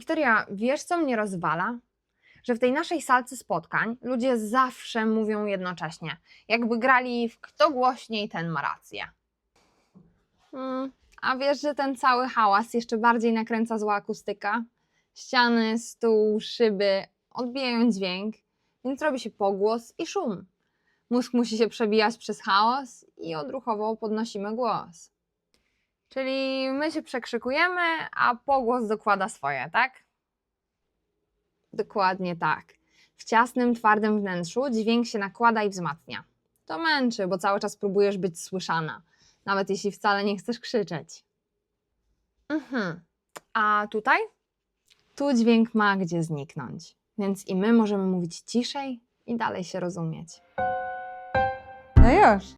Wiktoria, wiesz co mnie rozwala? Że w tej naszej salce spotkań ludzie zawsze mówią jednocześnie, jakby grali w kto głośniej, ten ma rację. Mm, a wiesz, że ten cały hałas jeszcze bardziej nakręca zła akustyka? Ściany, stół, szyby odbijają dźwięk, więc robi się pogłos i szum. Mózg musi się przebijać przez chaos i odruchowo podnosimy głos. Czyli my się przekrzykujemy, a pogłos dokłada swoje, tak? Dokładnie tak. W ciasnym, twardym wnętrzu dźwięk się nakłada i wzmacnia. To męczy, bo cały czas próbujesz być słyszana, nawet jeśli wcale nie chcesz krzyczeć. Mhm. A tutaj? Tu dźwięk ma gdzie zniknąć, więc i my możemy mówić ciszej i dalej się rozumieć. No już.